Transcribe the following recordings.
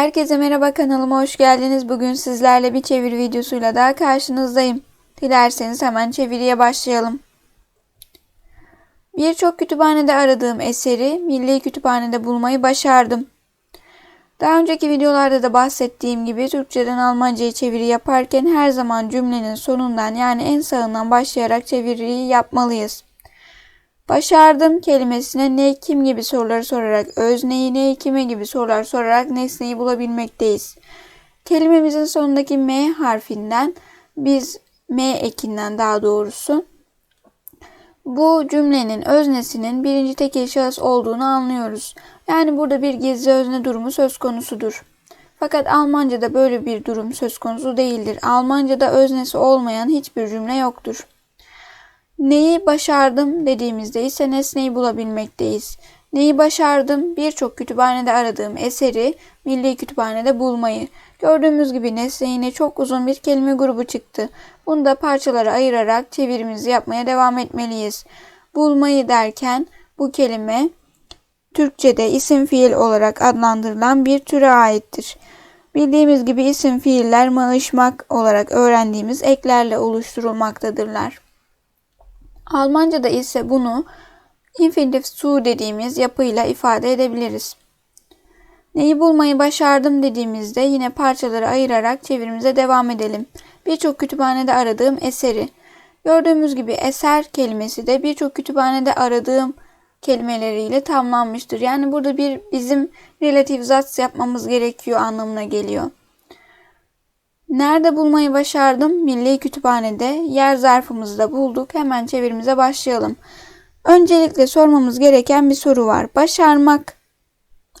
Herkese merhaba kanalıma hoş geldiniz. Bugün sizlerle bir çeviri videosuyla daha karşınızdayım. Dilerseniz hemen çeviriye başlayalım. Birçok kütüphanede aradığım eseri Milli Kütüphane'de bulmayı başardım. Daha önceki videolarda da bahsettiğim gibi Türkçeden Almanca'ya çeviri yaparken her zaman cümlenin sonundan yani en sağından başlayarak çeviriyi yapmalıyız. Başardım kelimesine ne kim gibi soruları sorarak özneyi ne kime gibi sorular sorarak nesneyi bulabilmekteyiz. Kelimemizin sonundaki M harfinden biz M ekinden daha doğrusu bu cümlenin öznesinin birinci tekil şahıs olduğunu anlıyoruz. Yani burada bir gizli özne durumu söz konusudur. Fakat Almanca'da böyle bir durum söz konusu değildir. Almanca'da öznesi olmayan hiçbir cümle yoktur. Neyi başardım dediğimizde ise nesneyi bulabilmekteyiz. Neyi başardım? Birçok kütüphanede aradığım eseri Milli Kütüphane'de bulmayı. Gördüğümüz gibi nesne çok uzun bir kelime grubu çıktı. Bunu da parçalara ayırarak çevirimizi yapmaya devam etmeliyiz. Bulmayı derken bu kelime Türkçe'de isim fiil olarak adlandırılan bir türe aittir. Bildiğimiz gibi isim fiiller mağışmak olarak öğrendiğimiz eklerle oluşturulmaktadırlar. Almanca'da ise bunu infinitif zu dediğimiz yapıyla ifade edebiliriz. Neyi bulmayı başardım dediğimizde yine parçaları ayırarak çevirimize devam edelim. Birçok kütüphanede aradığım eseri. Gördüğümüz gibi eser kelimesi de birçok kütüphanede aradığım kelimeleriyle tamamlanmıştır. Yani burada bir bizim relatif zat yapmamız gerekiyor anlamına geliyor. Nerede bulmayı başardım? Milli Kütüphane'de yer zarfımızı da bulduk. Hemen çevirimize başlayalım. Öncelikle sormamız gereken bir soru var. Başarmak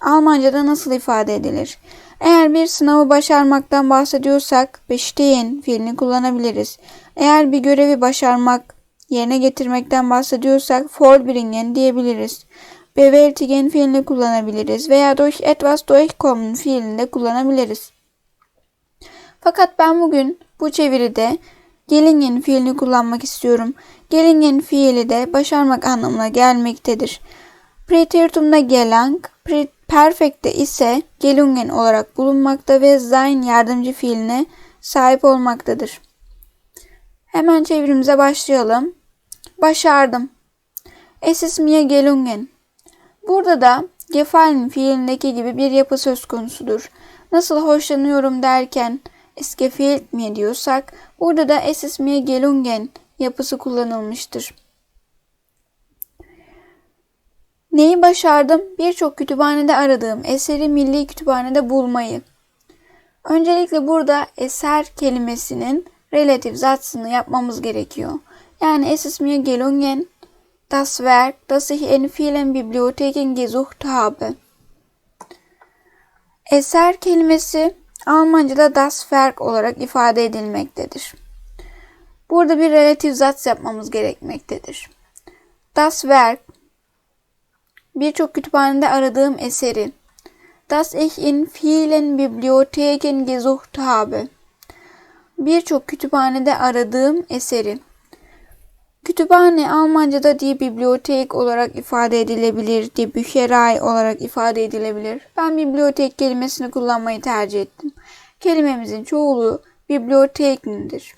Almanca'da nasıl ifade edilir? Eğer bir sınavı başarmaktan bahsediyorsak bestehen fiilini kullanabiliriz. Eğer bir görevi başarmak, yerine getirmekten bahsediyorsak vollbringen diyebiliriz. Bewältigen fiilini kullanabiliriz veya durch etwas durchkommen fiilini de kullanabiliriz. Fakat ben bugün bu çeviride gelingen fiilini kullanmak istiyorum. Gelingen fiili de başarmak anlamına gelmektedir. Preteritumda gelang, perfekte ise gelungen olarak bulunmakta ve sein yardımcı fiiline sahip olmaktadır. Hemen çevirimize başlayalım. Başardım. Es ist mir gelungen. Burada da gefallen fiilindeki gibi bir yapı söz konusudur. Nasıl hoşlanıyorum derken es gefällt mir diyorsak burada da es ist mir gelungen yapısı kullanılmıştır. Neyi başardım? Birçok kütüphanede aradığım eseri Milli Kütüphane'de bulmayı. Öncelikle burada eser kelimesinin relatif zatsını yapmamız gerekiyor. Yani es ist mir gelungen das Werk, das ich in vielen Bibliotheken gesucht habe. Eser kelimesi Almanca'da das Werk olarak ifade edilmektedir. Burada bir relatif yapmamız gerekmektedir. Das Werk birçok kütüphanede aradığım eseri. Das ich in vielen Bibliotheken gesucht habe. Birçok kütüphanede aradığım eseri. Kütüphane Almanca'da die Bibliothek olarak ifade edilebilir, die Bücherei olarak ifade edilebilir. Ben bibliotek kelimesini kullanmayı tercih ettim. Kelimemizin çoğulu bibliotekindir.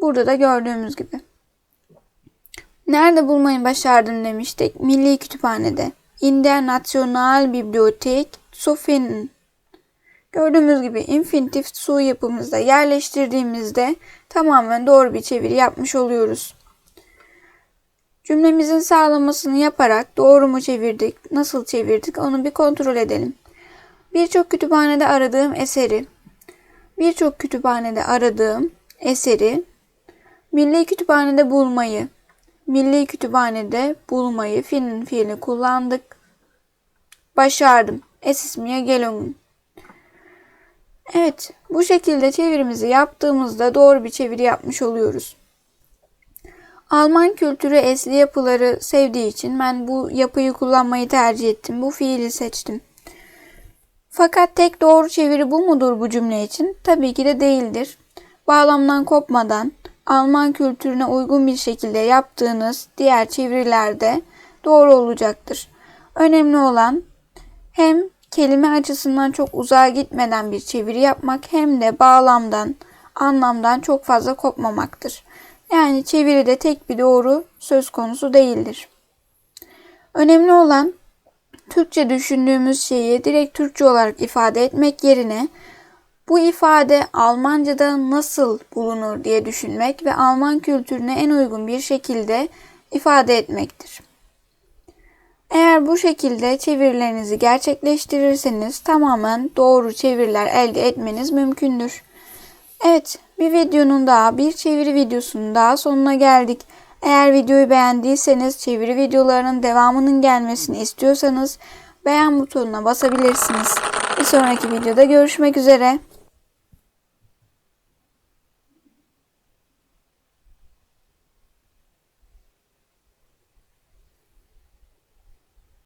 Burada da gördüğümüz gibi. Nerede bulmayı başardım demiştik. Milli Kütüphane'de. In der Nationalbibliothek zu finden. Gördüğümüz gibi infinitif su yapımızda yerleştirdiğimizde tamamen doğru bir çeviri yapmış oluyoruz. Cümlemizin sağlamasını yaparak doğru mu çevirdik, nasıl çevirdik onu bir kontrol edelim. Birçok kütüphanede aradığım eseri. Birçok kütüphanede aradığım eseri Milli Kütüphane'de bulmayı. Milli Kütüphane'de bulmayı fiilin fiilini kullandık. Başardım. Es ist mir gelungen. Evet, bu şekilde çevirimizi yaptığımızda doğru bir çeviri yapmış oluyoruz. Alman kültürü esli yapıları sevdiği için ben bu yapıyı kullanmayı tercih ettim. Bu fiili seçtim. Fakat tek doğru çeviri bu mudur bu cümle için? Tabii ki de değildir. Bağlamdan kopmadan Alman kültürüne uygun bir şekilde yaptığınız diğer çevirilerde doğru olacaktır. Önemli olan hem kelime açısından çok uzağa gitmeden bir çeviri yapmak hem de bağlamdan, anlamdan çok fazla kopmamaktır. Yani çeviride tek bir doğru söz konusu değildir. Önemli olan Türkçe düşündüğümüz şeyi direkt Türkçe olarak ifade etmek yerine bu ifade Almanca'da nasıl bulunur diye düşünmek ve Alman kültürüne en uygun bir şekilde ifade etmektir. Eğer bu şekilde çevirilerinizi gerçekleştirirseniz tamamen doğru çeviriler elde etmeniz mümkündür. Evet, bir videonun daha, bir çeviri videosunun daha sonuna geldik. Eğer videoyu beğendiyseniz, çeviri videolarının devamının gelmesini istiyorsanız beğen butonuna basabilirsiniz. Bir sonraki videoda görüşmek üzere.